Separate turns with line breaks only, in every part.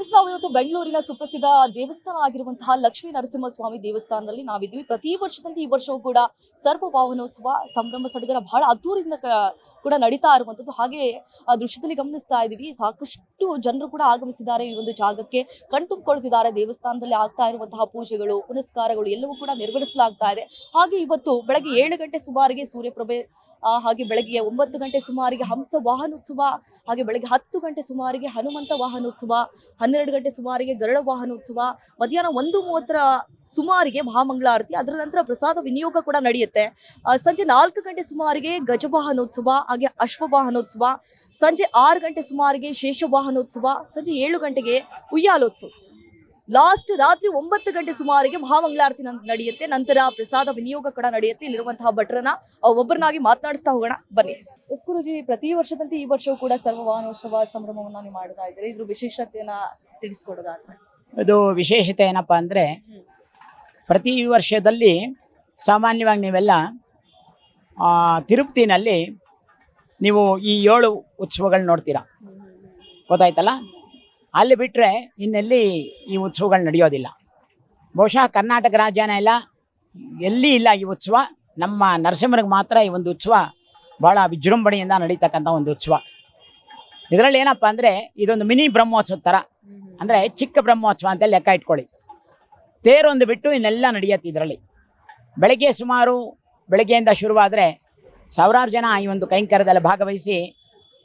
ನಾವು ಇವತ್ತು ಬೆಂಗಳೂರಿನ ಸುಪ್ರಸಿದ್ಧ ದೇವಸ್ಥಾನ ಆಗಿರುವಂತಹ ಲಕ್ಷ್ಮೀ ನರಸಿಂಹಸ್ವಾಮಿ ದೇವಸ್ಥಾನದಲ್ಲಿ ನಾವಿದ್ವಿ ಪ್ರತಿ ವರ್ಷದಂತೆ ಈ ವರ್ಷವೂ ಕೂಡ ಸರ್ವ ಭಾವನೋತ್ಸವ ಸಂಭ್ರಮ ಸಡಗರ ಬಹಳ ಅದ್ದೂರಿಂದ ಕೂಡ ನಡೀತಾ ಇರುವಂತದ್ದು. ಹಾಗೆ ಆ ದೃಶ್ಯದಲ್ಲಿ ಗಮನಿಸ್ತಾ ಇದೀವಿ ಸಾಕಷ್ಟು ಜನರು ಕೂಡ ಆಗಮಿಸಿದ್ದಾರೆ ಈ ಒಂದು ಜಾಗಕ್ಕೆ. ಕಣ್ತುಂಬಿಕೊಳ್ತಿದ್ದಾರೆ ದೇವಸ್ಥಾನದಲ್ಲಿ ಆಗ್ತಾ ಇರುವಂತಹ ಪೂಜೆಗಳು, ಪುನಸ್ಕಾರಗಳು ಎಲ್ಲವೂ ಕೂಡ ನೆರವೇರಿಸಲಾಗ್ತಾ ಇದೆ. ಹಾಗೆ ಇವತ್ತು ಬೆಳಗ್ಗೆ ಏಳು ಗಂಟೆ ಸುಮಾರಿಗೆ ಸೂರ್ಯಪ್ರಭೆ ಹಾಗೆ ಬೆಳಗ್ಗೆ ಒಂಬತ್ತು ಗಂಟೆ ಸುಮಾರಿಗೆ ಹಂಸ ವಾಹನೋತ್ಸವ, ಹಾಗೆ ಬೆಳಗ್ಗೆ ಹತ್ತು ಗಂಟೆ ಸುಮಾರಿಗೆ ಹನುಮಂತ ವಾಹನೋತ್ಸವ, ಹನ್ನೆರಡು ಗಂಟೆ ಸುಮಾರಿಗೆ ಗರುಡ ವಾಹನೋತ್ಸವ, ಮಧ್ಯಾಹ್ನ ಒಂದು ಮೂವತ್ತರ ಸುಮಾರಿಗೆ ಮಹಾಮಂಗಳಾರತಿ, ಅದರ ನಂತರ ಪ್ರಸಾದ ವಿನಿಯೋಗ ಕೂಡ ನಡೆಯುತ್ತೆ. ಸಂಜೆ ನಾಲ್ಕು ಗಂಟೆ ಸುಮಾರಿಗೆ ಗಜವಾಹನೋತ್ಸವ ಹಾಗೆ ಅಶ್ವವಾಹನೋತ್ಸವ ಸಂಜೆ ಆರು ಗಂಟೆ ಸುಮಾರಿಗೆ ಶೇಷ ವಾಹನೋತ್ಸವ, ಸಂಜೆ ಏಳು ಗಂಟೆಗೆ ಉಯ್ಯಾಲೋತ್ಸವ. ಲಾಸ್ಟ್ ರಾತ್ರಿ ಒಂಬತ್ತು ಗಂಟೆ ಸುಮಾರಿಗೆ ಮಹಾಮಂಗಳಾರತಿ ನನ್- ನಡೆಯುತ್ತೆ. ನಂತರ ಪ್ರಸಾದ ವಿನಿಯೋಗ ಕೂಡ ನಡೆಯುತ್ತೆ. ಇಲ್ಲಿರುವಂತಹ ಭಟ್ರನ ಒಬ್ಬರನ್ನಾಗಿ ಮಾತನಾಡಿಸ್ತಾ ಹೋಗೋಣ. ಬನ್ನಿ. ಎಸ್ ಗುರುಜಿ ಪ್ರತಿ ವರ್ಷದಂತೆ ಈ ವರ್ಷವೂ ಕೂಡ ಸರ್ವ ವಾಹನೋತ್ಸವ ಸಂಭ್ರಮವನ್ನ ನೀವು ಮಾಡ್ತಾ ಇದ್ದೀರಿ. ಇದ್ರ ವಿಶೇಷತೆಯನ್ನ ತಿಳಿಸ್ಕೊಡೋದಾದ್ರೆ
ಇದು ವಿಶೇಷತೆ ಏನಪ್ಪಾ ಅಂದ್ರೆ ಪ್ರತಿ ವರ್ಷದಲ್ಲಿ ಸಾಮಾನ್ಯವಾಗಿ ನೀವೆಲ್ಲ ಆ, ತಿರುಪತಿನಲ್ಲಿ ನೀವು ಈ ಏಳು ಉತ್ಸವಗಳು ನೋಡ್ತೀರಾ? ಗೊತ್ತಾಯ್ತಲ್ಲ? ಅಲ್ಲಿ ಬಿಟ್ಟರೆ ಇನ್ನೆಲ್ಲಿ ಈ ಉತ್ಸವಗಳು ನಡೆಯೋದಿಲ್ಲ. ಬಹುಶಃ ಕರ್ನಾಟಕ ರಾಜ್ಯನೇ ಇಲ್ಲ ಎಲ್ಲಿ ಇಲ್ಲ ಈ ಉತ್ಸವ, ನಮ್ಮ ನರಸಿಂಹರಿಗೆ ಮಾತ್ರ ಈ ಒಂದು ಉತ್ಸವ ಭಾಳ ವಿಜೃಂಭಣೆಯಿಂದ ನಡೀತಕ್ಕಂಥ ಒಂದು ಉತ್ಸವ. ಇದರಲ್ಲಿ ಏನಪ್ಪ ಅಂದರೆ ಇದೊಂದು ಮಿನಿ ಬ್ರಹ್ಮೋತ್ಸವ ಥರ ಅಂದರೆ ಚಿಕ್ಕ ಬ್ರಹ್ಮೋತ್ಸವ ಅಂತ ಲೆಕ್ಕ ಇಟ್ಕೊಳ್ಳಿ. ತೇರೊಂದು ಬಿಟ್ಟು ಇನ್ನೆಲ್ಲ ನಡೆಯುತ್ತೆ ಇದರಲ್ಲಿ. ಬೆಳಗ್ಗೆ ಸುಮಾರು ಬೆಳಗ್ಗೆಯಿಂದ ಶುರುವಾದರೆ ಸಾವಿರಾರು ಜನ ಈ ಒಂದು ಕೈಂಕರ್ಯದಲ್ಲಿ ಭಾಗವಹಿಸಿ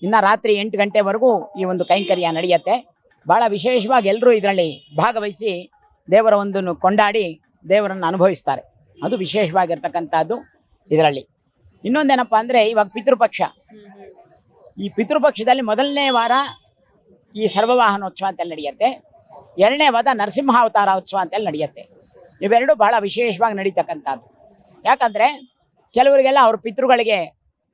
ಇನ್ನು ರಾತ್ರಿ ಎಂಟು ಗಂಟೆವರೆಗೂ ಈ ಒಂದು ಕೈಂಕರ್ಯ ನಡೆಯುತ್ತೆ. ಭಾಳ ವಿಶೇಷವಾಗಿ ಎಲ್ಲರೂ ಇದರಲ್ಲಿ ಭಾಗವಹಿಸಿ ದೇವರ ಒಂದನ್ನು ಕೊಂಡಾಡಿ ದೇವರನ್ನು ಅನುಭವಿಸ್ತಾರೆ. ಅದು ವಿಶೇಷವಾಗಿರ್ತಕ್ಕಂಥದ್ದು ಇದರಲ್ಲಿ. ಇನ್ನೊಂದೇನಪ್ಪ ಅಂದರೆ ಇವಾಗ ಪಿತೃಪಕ್ಷ. ಈ ಪಿತೃಪಕ್ಷದಲ್ಲಿ ಮೊದಲನೇ ವಾರ ಈ ಸರ್ವವಾಹನೋತ್ಸವ ಅಂತೇಳಿ ನಡೆಯುತ್ತೆ. ಎರಡನೇ ವಾರ ನರಸಿಂಹಾವತಾರ ಉತ್ಸವ ಅಂತೇಳಿ ನಡೆಯುತ್ತೆ. ಇವೆರಡೂ ಬಹಳ ವಿಶೇಷವಾಗಿ ನಡೀತಕ್ಕಂಥದ್ದು. ಯಾಕಂದರೆ ಕೆಲವರಿಗೆಲ್ಲ ಅವ್ರ ಪಿತೃಗಳಿಗೆ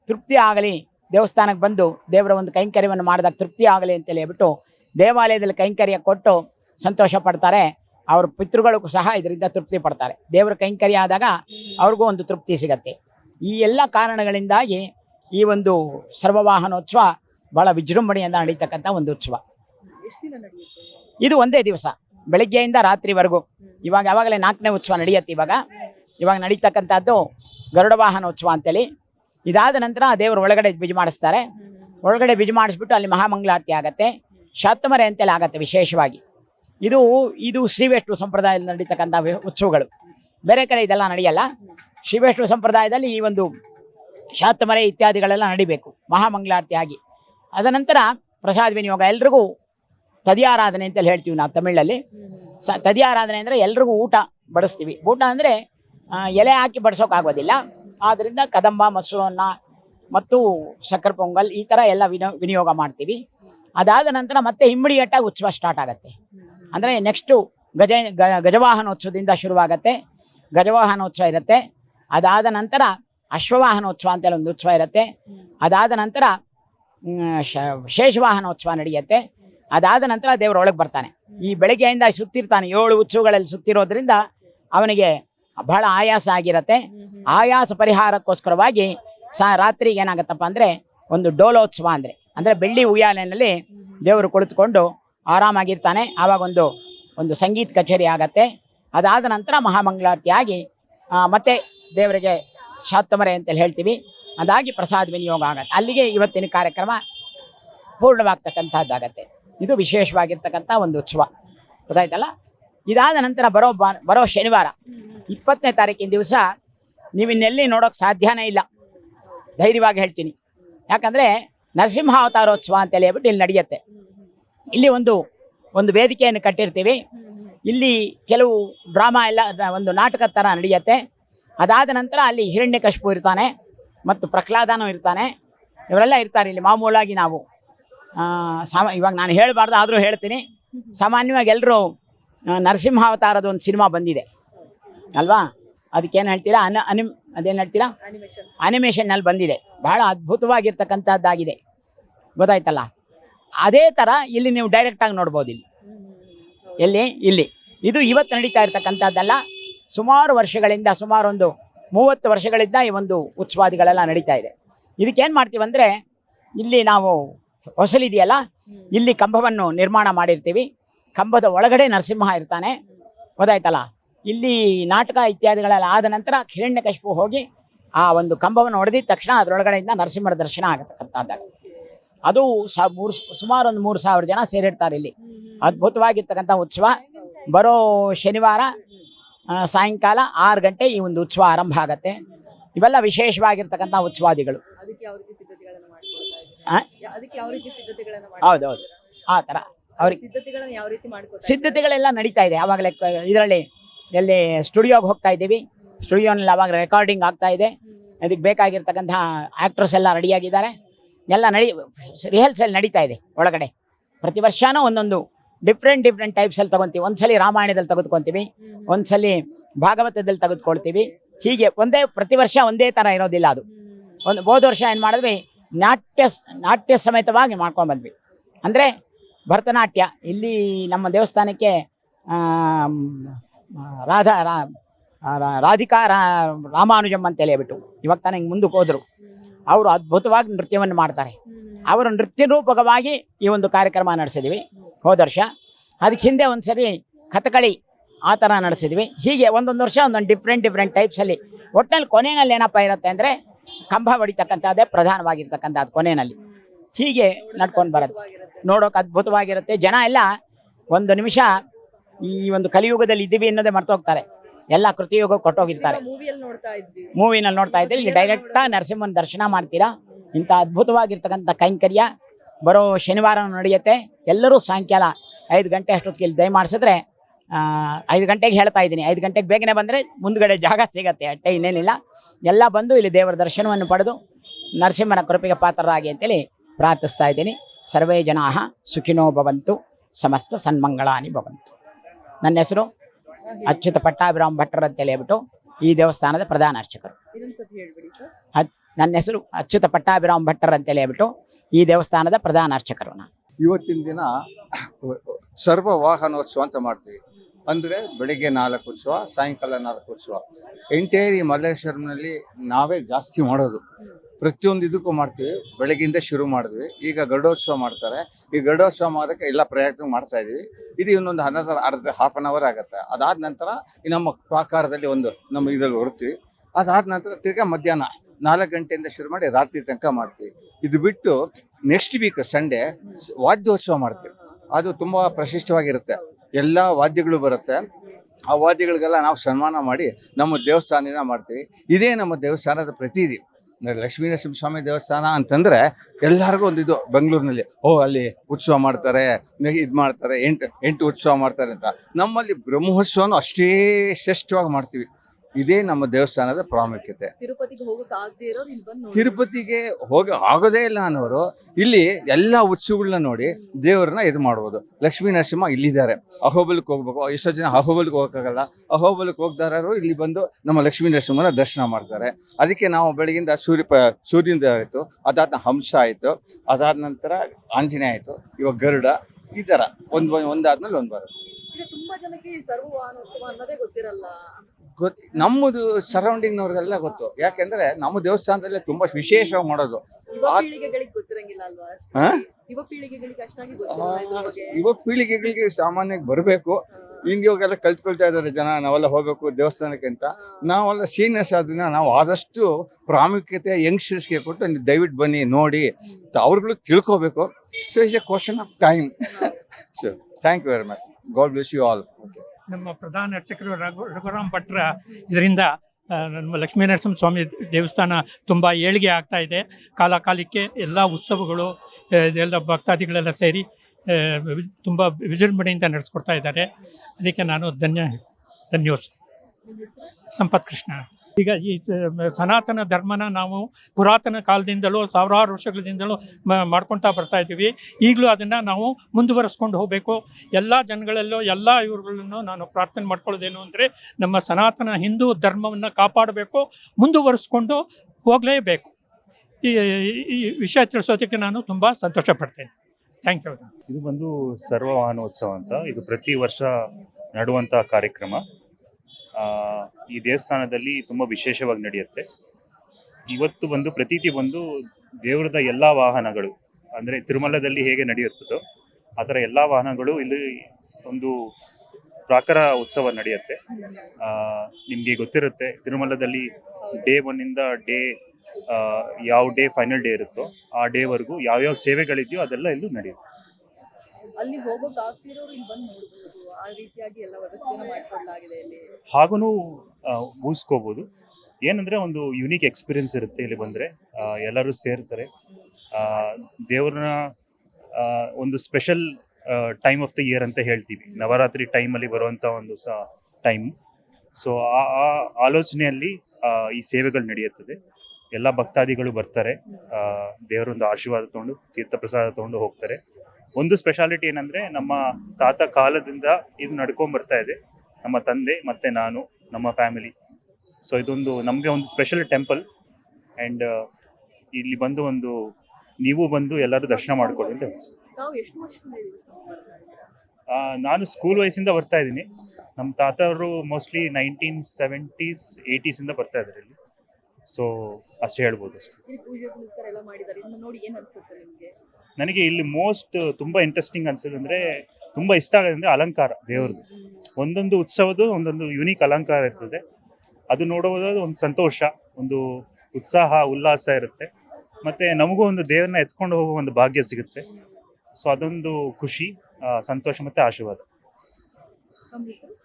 ತೃಪ್ತಿ ಆಗಲಿ ದೇವಸ್ಥಾನಕ್ಕೆ ಬಂದು ದೇವರ ಒಂದು ಕೈಂಕರ್ಯವನ್ನು ಮಾಡಿದಾಗ ತೃಪ್ತಿ ಆಗಲಿ ಅಂತೇಳಿ ಹೇಳ್ಬಿಟ್ಟು ದೇವಾಲಯದಲ್ಲಿ ಕೈಂಕರ್ಯ ಕೊಟ್ಟು ಸಂತೋಷ ಪಡ್ತಾರೆ. ಅವ್ರ ಪಿತೃಗಳು ಸಹ ಇದರಿಂದ ತೃಪ್ತಿ ಪಡ್ತಾರೆ. ದೇವರ ಕೈಂಕರ್ಯ ಆದಾಗ ಅವ್ರಿಗೂ ಒಂದು ತೃಪ್ತಿ ಸಿಗತ್ತೆ. ಈ ಎಲ್ಲ ಕಾರಣಗಳಿಂದಾಗಿ ಈ ಒಂದು ಸರ್ವವಾಹನೋತ್ಸವ ಬಹಳ ವಿಜೃಂಭಣೆಯಿಂದ ನಡೀತಕ್ಕಂಥ ಒಂದು ಉತ್ಸವ. ಇದು ಒಂದೇ ದಿವಸ. ಬೆಳಗ್ಗೆಯಿಂದ ರಾತ್ರಿವರೆಗೂ. ಇವಾಗ ಯಾವಾಗಲೇ ನಾಲ್ಕನೇ ಉತ್ಸವ ನಡೆಯುತ್ತೆ ಇವಾಗ. ಇವಾಗ ನಡೀತಕ್ಕಂಥದ್ದು ಗರುಡ ವಾಹನ ಉತ್ಸವ ಅಂತೇಳಿ. ಇದಾದ ನಂತರ ದೇವರು ಒಳಗಡೆ ಬಿಜು ಮಾಡಿಸ್ತಾರೆ. ಒಳಗಡೆ ಬಿಜಿ ಮಾಡಿಸ್ಬಿಟ್ಟು ಅಲ್ಲಿ ಮಹಾಮಂಗಳಾರತಿ ಆಗತ್ತೆ. ಶಾತಮರೆ ಅಂತೆಲ್ಲ ಆಗತ್ತೆ ವಿಶೇಷವಾಗಿ. ಇದು ಇದು ಶ್ರೀವೇಷ್ಣು ಸಂಪ್ರದಾಯದಲ್ಲಿ ನಡೀತಕ್ಕಂಥ ಉತ್ಸವಗಳು. ಬೇರೆ ಕಡೆ ಇದೆಲ್ಲ ನಡೆಯಲ್ಲ. ಶ್ರೀವೇಷ್ಣು ಸಂಪ್ರದಾಯದಲ್ಲಿ ಈ ಒಂದು ಶಾತಮರೆ ಇತ್ಯಾದಿಗಳೆಲ್ಲ ನಡಿಬೇಕು, ಮಹಾಮಂಗಳಾರತಿ ಆಗಿ. ಅದನಂತರ ಪ್ರಸಾದ ವಿನಿಯೋಗ, ಎಲ್ರಿಗೂ ತದಿಯಾರಾಧನೆ ಅಂತೇಳಿ ಹೇಳ್ತೀವಿ ನಾವು ತಮಿಳಲ್ಲಿ. ಸ, ತದಿಯಾರಾಧನೆ ಅಂದರೆ ಎಲ್ರಿಗೂ ಊಟ ಬಡಿಸ್ತೀವಿ. ಊಟ ಅಂದರೆ ಎಲೆ ಹಾಕಿ ಬಡಿಸೋಕ್ಕಾಗೋದಿಲ್ಲ ಆದ್ದರಿಂದ ಕದಂಬ, ಮೊಸರನ್ನ ಮತ್ತು ಸಕ್ಕರೆ ಪೊಂಗಲ್ ಈ ಥರ ಎಲ್ಲ ವಿನೋ, ವಿನಿಯೋಗ ಮಾಡ್ತೀವಿ. ಅದಾದ ನಂತರ ಮತ್ತೆ ಇಮ್ಮಿಡಿಯೇಟಾಗಿ ಉತ್ಸವ ಸ್ಟಾರ್ಟ್ ಆಗುತ್ತೆ. ಅಂದರೆ ನೆಕ್ಸ್ಟು ಗಜ ಗಜವಾಹನೋತ್ಸವದಿಂದ ಶುರುವಾಗತ್ತೆ. ಗಜವಾಹನೋತ್ಸವ ಇರುತ್ತೆ. ಅದಾದ ನಂತರ ಅಶ್ವವಾಹನೋತ್ಸವ ಅಂತೇಳಿ ಒಂದು ಉತ್ಸವ ಇರುತ್ತೆ. ಅದಾದ ನಂತರ ಶ- ಶೇಷವಾಹನೋತ್ಸವ ನಡೆಯುತ್ತೆ. ಅದಾದ ನಂತರ ದೇವರು ಒಳಗೆ ಬರ್ತಾನೆ. ಈ ಬೆಳಗ್ಗೆಯಿಂದ ಸುತ್ತಿರ್ತಾನೆ. ಏಳು ಉತ್ಸವಗಳಲ್ಲಿ ಸುತ್ತಿರೋದ್ರಿಂದ ಅವನಿಗೆ ಬಹಳ ಆಯಾಸ ಆಗಿರತ್ತೆ. ಆಯಾಸ ಪರಿಹಾರಕ್ಕೋಸ್ಕರವಾಗಿ ಸಾ, ರಾತ್ರಿಗೆ ಏನಾಗತ್ತಪ್ಪ ಅಂದರೆ ಒಂದು ಡೋಲೋತ್ಸವ ಅಂದರೆ ಅಂದರೆ ಬೆಳ್ಳಿ ಉಯ್ಯಾಲೆನಲ್ಲಿ ದೇವರು ಕುಳಿತುಕೊಂಡು ಆರಾಮಾಗಿರ್ತಾನೆ. ಆವಾಗ ಒಂದು ಸಂಗೀತ ಕಚೇರಿ ಆಗತ್ತೆ. ಅದಾದ ನಂತರ ಮಹಾಮಂಗಳಾರತಿ ಆಗಿ ಮತ್ತೆ ದೇವರಿಗೆ ಶಾತ್ತಮರೆ ಅಂತೇಳಿ ಹೇಳ್ತೀವಿ. ಅದಾಗಿ ಪ್ರಸಾದ ವಿನಿಯೋಗ ಆಗತ್ತೆ. ಅಲ್ಲಿಗೆ ಇವತ್ತಿನ ಕಾರ್ಯಕ್ರಮ ಪೂರ್ಣವಾಗ್ತಕ್ಕಂಥದ್ದಾಗತ್ತೆ. ಇದು ವಿಶೇಷವಾಗಿರ್ತಕ್ಕಂಥ ಒಂದು ಉತ್ಸವ. ಗೊತ್ತಾಯ್ತಲ್ಲ? ಇದಾದ ನಂತರ ಬರೋ ಬಾ, ಬರೋ ಶನಿವಾರ. ಇಪ್ಪತ್ತನೇ ತಾರೀಕಿನ ದಿವಸ ನೀವು ಇನ್ನೆಲ್ಲಿ ನೋಡೋಕೆ ಸಾಧ್ಯನೇ ಇಲ್ಲ. ಧೈರ್ಯವಾಗಿ ಹೇಳ್ತೀನಿ. ಯಾಕಂದರೆ ನರಸಿಂಹ ಅಂತ ಹೇಳ್ಬಿಟ್ಟು ಇಲ್ಲಿ ನಡೆಯುತ್ತೆ. ಇಲ್ಲಿ ಒಂದು ಒಂದು ವೇದಿಕೆಯನ್ನು ಕಟ್ಟಿರ್ತೀವಿ. ಇಲ್ಲಿ ಕೆಲವು ಡ್ರಾಮಾ ಎಲ್ಲ, ಒಂದು ನಾಟಕ ಥರ ನಡೆಯುತ್ತೆ. ಅದಾದ ನಂತರ ಅಲ್ಲಿ ಹಿರಣ್ಯಕಶಿಪು ಇರ್ತಾನೆ, ಮತ್ತು ಪ್ರಹ್ಲಾದನೂ ಇರ್ತಾನೆ. ಇವರೆಲ್ಲ ಇರ್ತಾರೆ ಇಲ್ಲಿ ಮಾಮೂಲಾಗಿ ನಾವು. ಸಾಮ, ಇವಾಗ ನಾನು ಹೇಳಬಾರ್ದು, ಆದರೂ ಹೇಳ್ತೀನಿ. ಸಾಮಾನ್ಯವಾಗಿ ಎಲ್ಲರೂ ನರಸಿಂಹಾವತಾರದ ಒಂದು ಸಿನಿಮಾ ಬಂದಿದೆ. ಅಲ್ವಾ? ಅದಕ್ಕೇನು ಹೇಳ್ತೀರಾ? ಅನ, ಅನಿಮ್ ಅದೇನು ಹೇಳ್ತೀರಾ? ಅನಿಮೇಷನ್ನಲ್ಲಿ ಬಂದಿದೆ. ಬಹಳ ಅದ್ಭುತವಾಗಿರ್ತಕ್ಕಂಥದ್ದಾಗಿದೆ. ಗೊತ್ತಾಯ್ತಲ್ಲ? ಅದೇ ಥರ ಇಲ್ಲಿ ನೀವು ಡೈರೆಕ್ಟಾಗಿ ನೋಡ್ಬೋದು ಇಲ್ಲಿ. ಎಲ್ಲಿ? ಇಲ್ಲಿ. ಇದು ಇವತ್ತು ನಡೀತಾ ಇರ್ತಕ್ಕಂಥದ್ದಲ್ಲ. ಸುಮಾರು ವರ್ಷಗಳಿಂದ ಸುಮಾರು ಒಂದು ಮೂವತ್ತು ವರ್ಷಗಳಿಂದ ಈ ಒಂದು ಉತ್ಸವಾದಿಗಳೆಲ್ಲ ನಡೀತಾ ಇದೆ. ಇದಕ್ಕೇನು ಮಾಡ್ತೀವಿ ಅಂದರೆ ಇಲ್ಲಿ ನಾವು ಹೊಸಲಿದೆಯಲ್ಲ ಇಲ್ಲಿ ಕಂಬವನ್ನು ನಿರ್ಮಾಣ ಮಾಡಿರ್ತೀವಿ. ಕಂಬದ ಒಳಗಡೆ ನರಸಿಂಹ ಇರ್ತಾನೆ. ಗೊತ್ತಾಯ್ತಲ್ಲ? ಇಲ್ಲಿ ನಾಟಕ ಇತ್ಯಾದಿಗಳೆಲ್ಲ ಆದ ನಂತರ ಹಿರಣ್ಯಕಶಿಪು ಹೋಗಿ ಆ ಒಂದು ಕಂಬವನ್ನು ಹೊಡೆದಿದ ತಕ್ಷಣ ಅದರೊಳಗಡೆಯಿಂದ ನರಸಿಂಹರ ದರ್ಶನ ಆಗತಕ್ಕಂಥದ್ದು. ಅದು ಸ ಮೂರು ಸುಮಾರು ಒಂದು ಮೂರು ಸಾವಿರ ಜನ ಸೇರಿರ್ತಾರೆ ಇಲ್ಲಿ. ಅದ್ಭುತವಾಗಿರ್ತಕ್ಕಂಥ ಉತ್ಸವ. ಬರೋ ಶನಿವಾರ ಸಾಯಂಕಾಲ ಆರು ಗಂಟೆ ಈ ಒಂದು ಉತ್ಸವ ಆರಂಭ ಆಗತ್ತೆ. ಇವೆಲ್ಲ ವಿಶೇಷವಾಗಿರ್ತಕ್ಕಂಥ ಉತ್ಸವಾದಿಗಳು. ಹೌದೌದು ಆ? ಥರ. ಅವ್ರಿಗೆ ಸಿದ್ಧತೆಗಳೆಲ್ಲ ನಡೀತಾ ಇದೆ. ಆವಾಗಲೇ ಇದರಲ್ಲಿ ಎಲ್ಲಿ ಸ್ಟುಡಿಯೋಗೆ ಹೋಗ್ತಾ ಇದ್ದೀವಿ. ಸ್ಟುಡಿಯೋನಲ್ಲಿ ಅವಾಗ ರೆಕಾರ್ಡಿಂಗ್ ಆಗ್ತಾ ಇದೆ. ಅದಕ್ಕೆ ಬೇಕಾಗಿರ್ತಕ್ಕಂಥ ಆ್ಯಕ್ಟ್ರಸ್ ಎಲ್ಲ ರೆಡಿಯಾಗಿದ್ದಾರೆ ಎಲ್ಲ ನಡಿ ರಿಹರ್ಸಲ್ ನಡೀತಾ ಇದೆ ಒಳಗಡೆ. ಪ್ರತಿ ವರ್ಷನೂ ಒಂದೊಂದು ಡಿಫ್ರೆಂಟ್ ಡಿಫ್ರೆಂಟ್ ಟೈಪ್ಸಲ್ಲಿ ತಗೊಂತೀವಿ. ಒಂದ್ಸಲಿ ರಾಮಾಯಣದಲ್ಲಿ ತೆಗೆದುಕೊತೀವಿ. ಒಂದ್ಸಲಿ ಭಾಗವತದಲ್ಲಿ ತೆಗೆದುಕೊಳ್ತೀವಿ. ಹೀಗೆ ಒಂದೇ, ಪ್ರತಿ ವರ್ಷ ಒಂದೇ ಥರ ಇರೋದಿಲ್ಲ ಅದು. ಒಂದು, ಹೋದ ವರ್ಷ ಏನು ಮಾಡಿದ್ವಿ? ನಾಟ್ಯ ನಾಟ್ಯ ಸಮೇತವಾಗಿ ಮಾಡ್ಕೊಂಡು ಬಂದ್ವಿ. ಅಂದರೆ ಭರತನಾಟ್ಯ. ಇಲ್ಲಿ ನಮ್ಮ ದೇವಸ್ಥಾನಕ್ಕೆ ರಾಧಾ ರಾಧಿಕಾ, ರಾ- ರಾಮಾನುಜಮ್ ಅಂತ ಹೇಳಿಬಿಟ್ಟು. ಇವಾಗ ತಾನೇ ಹಿಂಗೆ ಮುಂದಕ್ಕೆ ಹೋದರು. ಅವರು ಅದ್ಭುತವಾಗಿ ನೃತ್ಯವನ್ನು ಮಾಡ್ತಾರೆ. ಅವರ ನೃತ್ಯ ರೂಪಕವಾಗಿ ಈ ಒಂದು ಕಾರ್ಯಕ್ರಮ ನಡೆಸಿದ್ವಿ ಹೋದ ವರ್ಷ. ಅದಕ್ಕೆ ಹಿಂದೆ ಒಂದು ಸರಿ ಕಥಕಳಿ ಆ ಥರ ನಡೆಸಿದ್ವಿ. ಹೀಗೆ ಒಂದೊಂದು ವರ್ಷ ಒಂದೊಂದು ಡಿಫ್ರೆಂಟ್ ಡಿಫ್ರೆಂಟ್ ಟೈಪ್ಸಲ್ಲಿ ಒಟ್ಟಿನಲ್ಲಿ ಕೊನೆಯಲ್ಲಿ ಏನಪ್ಪ ಇರುತ್ತೆ ಅಂದರೆ ಕಂಬ ಹೊಡಿತಕ್ಕಂಥದ್ದೇ ಪ್ರಧಾನವಾಗಿರ್ತಕ್ಕಂಥದ್ದು ಕೊನೆಯಲ್ಲಿ. ಹೀಗೆ ನಡ್ಕೊಂಡು ಬರೋದು. ನೋಡೋಕೆ ಅದ್ಭುತವಾಗಿರುತ್ತೆ. ಜನ ಎಲ್ಲ ಒಂದು ನಿಮಿಷ ಈ ಒಂದು ಕಲಿಯುಗದಲ್ಲಿ ಇದ್ದೀವಿ ಅನ್ನೋದೇ ಮರ್ತೋಗ್ತಾರೆ ಎಲ್ಲ ಕೃತಿಯುಗ ಕೊಟ್ಟೋಗಿರ್ತಾರೆ.
ಮೂವಿಯಲ್ಲಿ ನೋಡ್ತಾ ಇದ್ವಿ
ಮೂವಿನಲ್ಲಿ ನೋಡ್ತಾ ಇದ್ದೀವಿ. ಇಲ್ಲಿ ಡೈರೆಕ್ಟಾಗಿ ನರಸಿಂಹನ ದರ್ಶನ ಮಾಡ್ತೀರಾ? ಇಂಥ ಅದ್ಭುತವಾಗಿರ್ತಕ್ಕಂಥ ಕೈಂಕರ್ಯ ಬರೋ ಶನಿವಾರ ನಡೆಯುತ್ತೆ. ಎಲ್ಲರೂ ಸಾಯಂಕಾಲ ಐದು ಗಂಟೆ ಅಷ್ಟೊತ್ತಿಗೆ ಇಲ್ಲಿ ದಯಮಾಡಿಸಿದ್ರೆ ಐದು ಗಂಟೆಗೆ ಹೇಳ್ತಾ ಇದ್ದೀನಿ. ಐದು ಗಂಟೆಗೆ ಬೇಗನೆ ಬಂದರೆ ಮುಂದ್ಗಡೆ ಜಾಗ ಸಿಗತ್ತೆ ಅಟ್ಟೆ ಇನ್ನೇನಿಲ್ಲ. ಎಲ್ಲ ಬಂದು ಇಲ್ಲಿ ದೇವರ ದರ್ಶನವನ್ನು ಪಡೆದು ನರಸಿಂಹನ ಕೃಪೆಗೆ ಪಾತ್ರರಾಗಿ ಅಂತೇಳಿ ಪ್ರಾರ್ಥಿಸ್ತಾ ಇದ್ದೀನಿ. ಸರ್ವೇ ಜನಾ ಸುಖಿನೋ ಭವಂತು ಸಮಸ್ತ ಸನ್ಮಂಗಳಾನಿ ಭವಂತು. ನನ್ನ ಹೆಸರು ಅಚ್ಯುತ ಪಟ್ಟಾಭಿರಾಮ್ ಭಟ್ರ ಅಂತೇಳಿ ಹೇಳ್ಬಿಟ್ಟು ಈ ದೇವಸ್ಥಾನದ ಪ್ರಧಾನ ಅರ್ಚಕರು.
ಇನ್ನೊಂದ್ಸತಿ ಹೇಳ್ಬಿಡಿ ಸರ್.
ನನ್ನ ಹೆಸರು ಅಚ್ಯುತ ಪಟ್ಟಾಭಿರಾಮ್ ಭಟ್ಟರ್ ಅಂತ ಹೇಳ್ಬಿಟ್ಟು ಈ ದೇವಸ್ಥಾನದ ಪ್ರಧಾನ ಅರ್ಚಕರು ನಾನು.
ಇವತ್ತಿನ ದಿನ ಸರ್ವ ವಾಹನೋತ್ಸವ ಅಂತ ಮಾಡ್ತೀವಿ. ಅಂದ್ರೆ ಬೆಳಿಗ್ಗೆ ನಾಲ್ಕು ಉತ್ಸವ ಸಾಯಂಕಾಲ ನಾಲ್ಕು ಉತ್ಸವ. ಎಂಟೇರಿ ಮಲ್ಲೇಶ್ವರಂನಲ್ಲಿ ನಾವೇ ಜಾಸ್ತಿ ಮಾಡೋದು. ಪ್ರತಿಯೊಂದು ಇದಕ್ಕೂ ಮಾಡ್ತೀವಿ. ಬೆಳಗ್ಗಿಂದ ಶುರು ಮಾಡಿದ್ವಿ. ಈಗ ಗರುಡೋತ್ಸವ ಮಾಡ್ತಾರೆ. ಈ ಗರುಡೋತ್ಸವ ಮಾಡೋದಕ್ಕೆ ಎಲ್ಲ ಪ್ರಯತ್ನ ಮಾಡ್ತಾ ಇದ್ದೀವಿ. ಇದು ಇನ್ನೊಂದು ಹನ್ನೊಂದು ಅರ್ಧ ಹಾಫ್ ಅನ್ ಅವರ್ ಆಗುತ್ತೆ. ಅದಾದ ನಂತರ ನಮ್ಮ ಪ್ರಾಕಾರದಲ್ಲಿ ಒಂದು ನಮ್ಮ ಇದರಲ್ಲಿ ಹೊಡ್ತೀವಿ ಅದಾದ ನಂತರ ತಿರ್ಗಾ ಮಧ್ಯಾಹ್ನ ನಾಲ್ಕು ಗಂಟೆಯಿಂದ ಶುರು ಮಾಡಿ ರಾತ್ರಿ ತನಕ ಮಾಡ್ತೀವಿ. ಇದು ಬಿಟ್ಟು ನೆಕ್ಸ್ಟ್ ವೀಕ್ ಸಂಡೇ ವಾದ್ಯೋತ್ಸವ ಮಾಡ್ತೀವಿ. ಅದು ತುಂಬ ಪ್ರಶಿಷ್ಟವಾಗಿರುತ್ತೆ ಎಲ್ಲ ವಾದ್ಯಗಳು ಬರುತ್ತೆ. ಆ ವಾದ್ಯಗಳಿಗೆಲ್ಲ ನಾವು ಸನ್ಮಾನ ಮಾಡಿ ನಮ್ಮ ದೇವಸ್ಥಾನದಿಂದ ಮಾಡ್ತೀವಿ. ಇದೇ ನಮ್ಮ ದೇವಸ್ಥಾನದ ಪ್ರತೀತಿ. ಲಕ್ಷ್ಮೀ ನರಸಿಂಹ ಸ್ವಾಮಿ ದೇವಸ್ಥಾನ ಅಂತಂದ್ರೆ ಎಲ್ಲರಿಗೂ ಒಂದಿದು ಬೆಂಗಳೂರಿನಲ್ಲಿ. ಓ, ಅಲ್ಲಿ ಉತ್ಸವ ಮಾಡ್ತಾರೆ ಇದು ಮಾಡ್ತಾರೆ, ಎಂಟು ಎಂಟು ಉತ್ಸವ ಮಾಡ್ತಾರೆ ಅಂತ. ನಮ್ಮಲ್ಲಿ ಬ್ರಹ್ಮೋತ್ಸವನು ಅಷ್ಟೇ ಶ್ರೇಷ್ಠವಾಗಿ ಮಾಡ್ತೀವಿ. ಇದೇ ನಮ್ಮ ದೇವಸ್ಥಾನದ ಪ್ರಾಮುಖ್ಯತೆ.
ತಿರುಪತಿಗೆ
ಹೋಗಿ ಆಗೋದೇ ಇಲ್ಲ ಅನ್ನೋರು ಇಲ್ಲಿ ಎಲ್ಲ ಉತ್ಸವಗಳನ್ನ ನೋಡಿ ದೇವರನ್ನ ಇದು ಮಾಡ್ಬೋದು. ಲಕ್ಷ್ಮೀ ನರಸಿಂಹ ಇಲ್ಲಿದ್ದಾರೆ. ಅಹೋಬಲಕ್ಕೆ ಹೋಗ್ಬೇಕು. ಎಷ್ಟೋ ಜನ ಅಹೋಬಲಕ್ಕೆ ಹೋಗಕ್ಕಾಗಲ್ಲ. ಅಹೋಬಲಕ್ಕೆ ಹೋಗ್ದಾರರು ಇಲ್ಲಿ ಬಂದು ನಮ್ಮ ಲಕ್ಷ್ಮೀ ನರಸಿಂಹನ ದರ್ಶನ ಮಾಡ್ತಾರೆ. ಅದಕ್ಕೆ ನಾವು ಬೆಳಗಿಂದ ಸೂರ್ಯ ಸೂರ್ಯನ ಆಯಿತು ಅದಾದ ಹಂಸ ಆಯಿತು ಅದಾದ ನಂತರ ಆಂಜನೇಯ ಆಯಿತು ಇವಾಗ ಗರುಡ ಈ ಥರ ಒಂದು ಒಂದಾದ್ಮೇಲೆ ಒಂದು ಬರುತ್ತೆ
ತುಂಬಾ ಜನಕ್ಕೆ ಸರ್ವ ವಾಹನೋತ್ಸವ ಅನ್ನೋದೇ ಗೊತ್ತಿರಲ್ಲ.
ಗೊತ್ ನಮ್ಮದು ಸರೌಂಡಿಂಗ್ನವ್ರಿಗೆಲ್ಲ ಗೊತ್ತು. ಯಾಕೆಂದ್ರೆ ನಮ್ಮ ದೇವಸ್ಥಾನದಲ್ಲಿ ತುಂಬಾ ವಿಶೇಷವಾಗಿ ಮಾಡೋದು.
ಯುವ
ಆ-
ಪೀಳಿಗೆಗಳಿಗೆ
ಹಾ?
ಯುವ
ಸಾಮಾನ್ಯವಾಗಿ ಬರಬೇಕು. ಹಿಂಗೆ ಇವಾಗೆಲ್ಲ ಕಲ್ತ್ಕೊಳ್ತಾ ಇದ್ದಾರೆ ಜನ ನಾವೆಲ್ಲ ಹೋಗ್ಬೇಕು ದೇವಸ್ಥಾನಕ್ಕೆ ಅಂತ ನಾವೆಲ್ಲ ಸೀನಿಯರ್ಸ್ ಆದ್ರಿಂದ ನಾವು ಆದಷ್ಟು ಪ್ರಾಮುಖ್ಯತೆ ಯಂಗ್ಸ್ಟರ್ಸ್ಗೆ ಕೊಟ್ಟು ನೀವು ದಯವಿಟ್ಟು ಬನ್ನಿ ನೋಡಿ. ಅವ್ರುಗಳು ತಿಳ್ಕೋಬೇಕು. So is a question of time so thank you very much God bless you all okay
ನಮ್ಮ ಪ್ರಧಾನ ಅರ್ಚಕರು ರಘು, ರಘುರಾಮ್ ಭಟ್ರ ಇದರಿಂದ ನಮ್ಮ ಲಕ್ಷ್ಮೀ ನರಸಿಂಹ ಸ್ವಾಮಿ ದೇವಸ್ಥಾನ ತುಂಬ ಏಳಿಗೆ ಆಗ್ತಾ ಇದೆ. ಕಾಲ ಕಾಲಕ್ಕೆ ಎಲ್ಲ ಉತ್ಸವಗಳು ಎಲ್ಲ ಭಕ್ತಾದಿಗಳೆಲ್ಲ ಸೇರಿ ತುಂಬ ವಿಜೃಂಭಣೆಯಿಂದ ನಡೆಸ್ಕೊಡ್ತಾ ಇದ್ದಾರೆ. ಅದಕ್ಕೆ ನಾನು ಧನ್ಯ, ಧನ್ಯೋಸ್. ಸಂಪತ್ ಕೃಷ್ಣ. ಈಗ ಈ ಸನಾತನ ಧರ್ಮನ ನಾವು ಪುರಾತನ ಕಾಲದಿಂದಲೂ ಸಾವಿರಾರು ವರ್ಷಗಳಿಂದಲೂ ಮಾಡ್ಕೊತಾ ಬರ್ತಾ ಇದ್ದೀವಿ. ಈಗಲೂ ಅದನ್ನು ನಾವು ಮುಂದುವರಿಸ್ಕೊಂಡು ಹೋಗಬೇಕು. ಎಲ್ಲ ಜನಗಳಲ್ಲೂ, ಎಲ್ಲ ಇವರುಗಳನ್ನು ನಾನು ಪ್ರಾರ್ಥನೆ ಮಾಡ್ಕೊಳ್ಳೋದೇನು ಅಂದರೆ ನಮ್ಮ ಸನಾತನ ಹಿಂದೂ ಧರ್ಮವನ್ನು ಕಾಪಾಡಬೇಕು, ಮುಂದುವರಿಸ್ಕೊಂಡು ಹೋಗಲೇಬೇಕು. ಈ ಈ ವಿಷಯ ತಿಳಿಸೋದಕ್ಕೆ ನಾನು ತುಂಬ ಸಂತೋಷ ಪಡ್ತೇನೆ ಥ್ಯಾಂಕ್ ಯು
ಇದು ಬಂದು ಸರ್ವ ವಾಹನೋತ್ಸವ ಅಂತ. ಇದು ಪ್ರತಿ ವರ್ಷ ನಡುವಂಥ ಕಾರ್ಯಕ್ರಮ. ಈ ದೇವಸ್ಥಾನದಲ್ಲಿ ತುಂಬ ವಿಶೇಷವಾಗಿ ನಡೆಯುತ್ತೆ. ಇವತ್ತು ಬಂದು, ಪ್ರತೀತಿ ಬಂದು ದೇವರದ ಎಲ್ಲ ವಾಹನಗಳು, ಅಂದರೆ ತಿರುಮಲದಲ್ಲಿ ಹೇಗೆ ನಡೆಯುತ್ತದೋ, ಆ ಥರ ಎಲ್ಲ ವಾಹನಗಳು ಇಲ್ಲಿ ಒಂದು ಪ್ರಾಕರ ಉತ್ಸವ ನಡೆಯುತ್ತೆ. ನಿಮಗೆ ಗೊತ್ತಿರುತ್ತೆ, ತಿರುಮಲದಲ್ಲಿ ಡೇ ಒನ್ನಿಂದ ಡೇ ಯಾವ ಡೇ, ಫೈನಲ್ ಡೇ ಇರುತ್ತೋ, ಆ ಡೇವರೆಗೂ ಯಾವ್ಯಾವ ಸೇವೆಗಳಿದೆಯೋ ಅದೆಲ್ಲ ಇಲ್ಲೂ ನಡೆಯುತ್ತೆ.
ಅಲ್ಲಿ ಹೋಗೋಕ್ ಆಗ್ತಿರೋರು ಇಲ್ಲಿ ಬಂದು ನೋಡ್ಬೋದು. ಆ ರೀತಿಯಾಗಿ ಎಲ್ಲ ವ್ಯವಸ್ಥೆನ ಮಾಡಿಕೊಡ್ಲಾಗಿದೆ ಇಲ್ಲಿ.
ಹಾಗೂ ಊಹಿಸ್ಕೋಬೋದು. ಏನಂದ್ರೆ ಒಂದು ಯುನೀಕ್ ಎಕ್ಸ್ಪೀರಿಯನ್ಸ್ ಇರುತ್ತೆ ಇಲ್ಲಿ ಬಂದ್ರೆ. ಎಲ್ಲರೂ ಸೇರ್ತಾರೆ. ದೇವ್ರನ್ನ ಒಂದು special time of the year ಅಂತ ಹೇಳ್ತೀವಿ. ನವರಾತ್ರಿ ಟೈಮಲ್ಲಿ ಬರುವಂಥ ಒಂದು ಸ ಟೈಮ್ ಸೊ ಆ ಆಲೋಚನೆಯಲ್ಲಿ ಈ ಸೇವೆಗಳು ನಡೆಯುತ್ತದೆ. ಎಲ್ಲ ಭಕ್ತಾದಿಗಳು ಬರ್ತಾರೆ. ದೇವರೊಂದು ಆಶೀರ್ವಾದ ತಗೊಂಡು ತೀರ್ಥ ಪ್ರಸಾದ ತಗೊಂಡು ಹೋಗ್ತಾರೆ. ಒಂದು ಸ್ಪೆಷಾಲಿಟಿ ಏನಂದ್ರೆ ನಮ್ಮ ತಾತ ಕಾಲದಿಂದ ಇದು ನಡ್ಕೊಂಡ್ ಬರ್ತಾ ಇದೆ. ನಮ್ಮ ತಂದೆ ಮತ್ತೆ ನಾನು ನಮ್ಮ ಫ್ಯಾಮಿಲಿ ಸೊ ಇದೊಂದು ನಮಗೆ ಒಂದು ಸ್ಪೆಷಲ್ ಟೆಂಪಲ್ ಅಂಡ್ ಇಲ್ಲಿ ಬಂದು ಒಂದು ನೀವು ಬಂದು ಎಲ್ಲರೂ ದರ್ಶನ ಮಾಡ್ಕೊಳ್ಳಿ ಅಂತ ಹೇಳ್ತೀನಿ. ನಾನು ಸ್ಕೂಲ್ ವಯಸ್ಸಿಂದ ಬರ್ತಾ ಇದ್ದೀನಿ. ನಮ್ಮ ತಾತ ಅವರು ಮೋಸ್ಟ್ಲಿ ನೈನ್ಟೀನ್ ಸೆವೆಂಟೀಸ್ ಏಯ್ಟೀಸಿಂದ ಬರ್ತಾ ಇದ್ದಾರೆ ಇಲ್ಲಿ. ಸೊ ಅಷ್ಟೇ ಹೇಳ್ಬೋದು ಅಷ್ಟೇ. ನನಗೆ ಇಲ್ಲಿ ಮೋಸ್ಟ್ ತುಂಬ ಇಂಟ್ರೆಸ್ಟಿಂಗ್ ಅನ್ಸೋದಂದ್ರೆ ಅಂದರೆ ತುಂಬ ಇಷ್ಟ ಆಗೋದಂದ್ರೆ ಅಂದರೆ ಅಲಂಕಾರ ದೇವ್ರದ್ದು. ಒಂದೊಂದು ಉತ್ಸವದ ಒಂದೊಂದು ಯುನೀಕ್ ಅಲಂಕಾರ ಇರ್ತದೆ. ಅದು ನೋಡೋದಾದ ಒಂದು ಸಂತೋಷ ಒಂದು ಉತ್ಸಾಹ ಉಲ್ಲಾಸ ಇರುತ್ತೆ. ಮತ್ತೆ ನಮಗೂ ಒಂದು ದೇವ್ರನ್ನ ಎತ್ಕೊಂಡು ಹೋಗುವ ಒಂದು ಭಾಗ್ಯ ಸಿಗುತ್ತೆ. ಸೊ ಅದೊಂದು ಖುಷಿ ಸಂತೋಷ ಮತ್ತೆ ಆಶೀರ್ವಾದ.
ತಮ್ಮ ಹೆಸರು?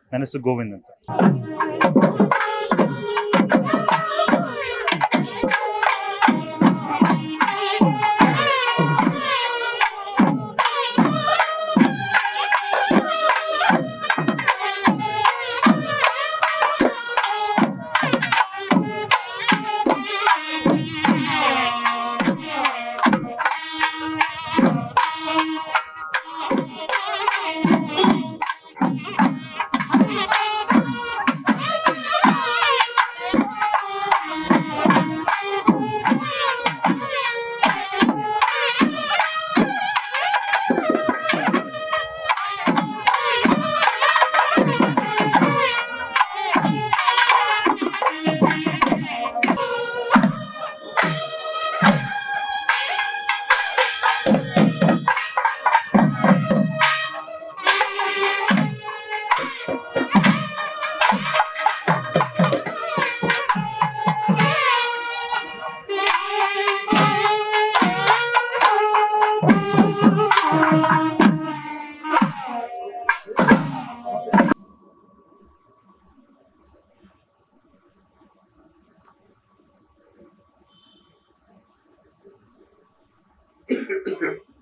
はい。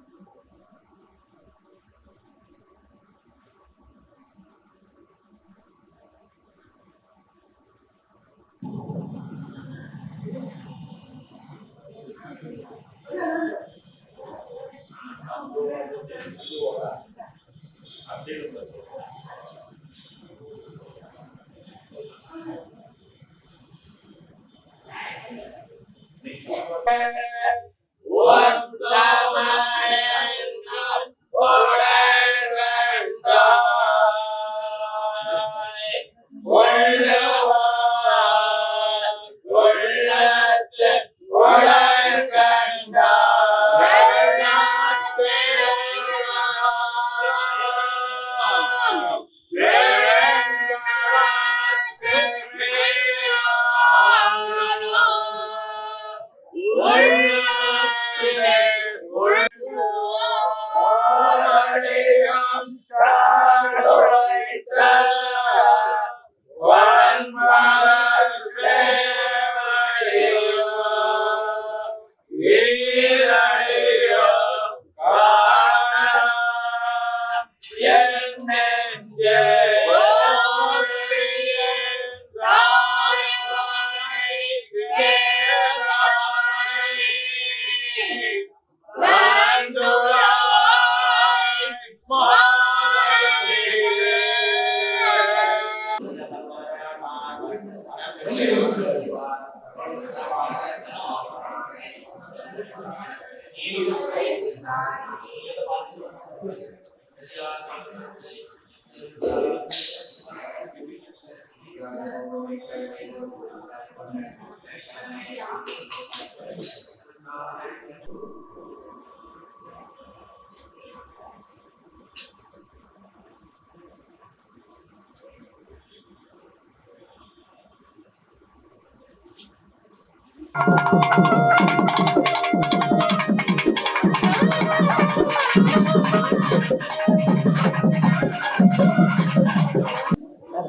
ನನ್ನ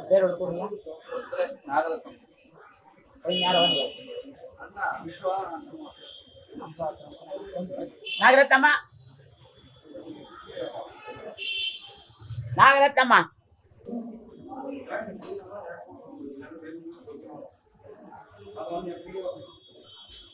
ಹೆಸರು ಗೋವಿಂದ್ ಅಂತ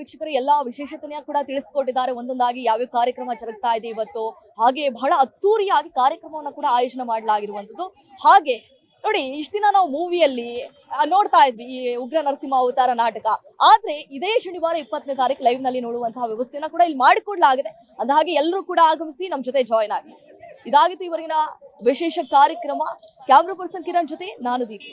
ವೀಕ್ಷಕರು ಎಲ್ಲಾ ವಿಶೇಷತೆಯ ಕೂಡ ತಿಳಿಸ್ಕೊಟ್ಟಿದ್ದಾರೆ. ಒಂದೊಂದಾಗಿ ಯಾವ ಕಾರ್ಯಕ್ರಮ ಜರುಗ್ತಾ ಇದೆ ಇವತ್ತು. ಹಾಗೆ ಬಹಳ ಅದ್ದೂರಿಯಾಗಿ ಕಾರ್ಯಕ್ರಮವನ್ನ ಕೂಡ ಆಯೋಜನೆ ಮಾಡಲಾಗಿರುವಂತದ್ದು ಹಾಗೆ ನೋಡಿ, ಇಷ್ಟು ದಿನ ನಾವು ಮೂವಿಯಲ್ಲಿ ನೋಡ್ತಾ ಇದ್ವಿ ಈ ಉಗ್ರ ನರಸಿಂಹ ಅವತಾರ ನಾಟಕ. ಆದ್ರೆ ಇದೇ ಶನಿವಾರ ಇಪ್ಪತ್ತನೇ ತಾರೀಕು ಲೈವ್ನಲ್ಲಿ ನೋಡುವಂತಹ ವ್ಯವಸ್ಥೆನ ಕೂಡ ಇಲ್ಲಿ ಮಾಡಿಕೊಡ್ಲಾಗಿದೆ. ಅಂದ ಹಾಗೆ ಎಲ್ಲರೂ ಕೂಡ ಆಗಮಿಸಿ ನಮ್ಮ ಜೊತೆ ಜಾಯ್ನ್ ಆಗಿ. ಇದಾಗಿತ್ತು ಇವರಿನ ವಿಶೇಷ ಕಾರ್ಯಕ್ರಮ. ಕ್ಯಾಮ್ರಾ ಪರ್ಸನ್ ಕಿರಣ್ ಜೊತೆ ನಾನು ದೀಪ.